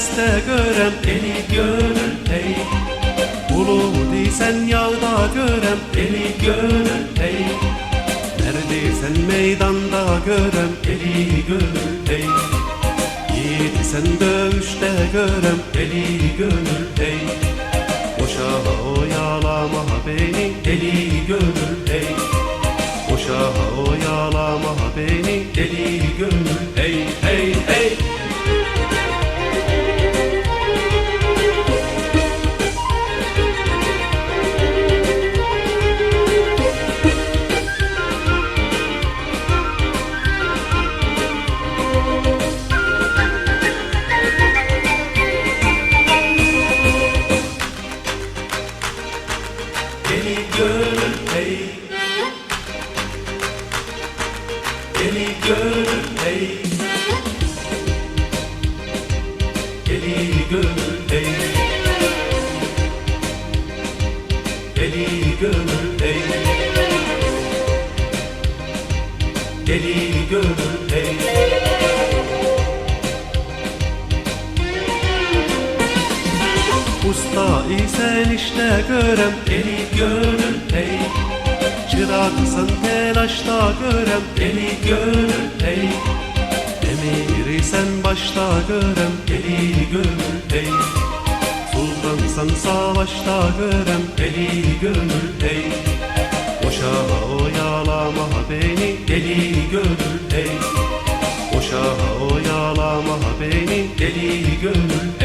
beste görem Deli gönül hey. Ulu diysen yağda görem Deli gönül hey. Neredeysen meydanda görem Deli gönül hey. Yiğit sen dövüşte görem Deli gönül hey. Boşa oyalama beni Deli gönül hey. Boşa oyalama beni Deli gönül hey hey hey Deli gönül hey. Deli gönül hey. Deli gönül hey. Deli gönül hey. Deli gönül hey Usta isen işte görem Deli gönül hey. Çıraksın telaşta görem Deli gönül hey. Emiri sen başta görem Deli gönül hey. Sultansan savaşta görem Deli gönül hey. Boşa oyalama beni Deli gönül hey. Boşa oyalama beni Deli gönül hey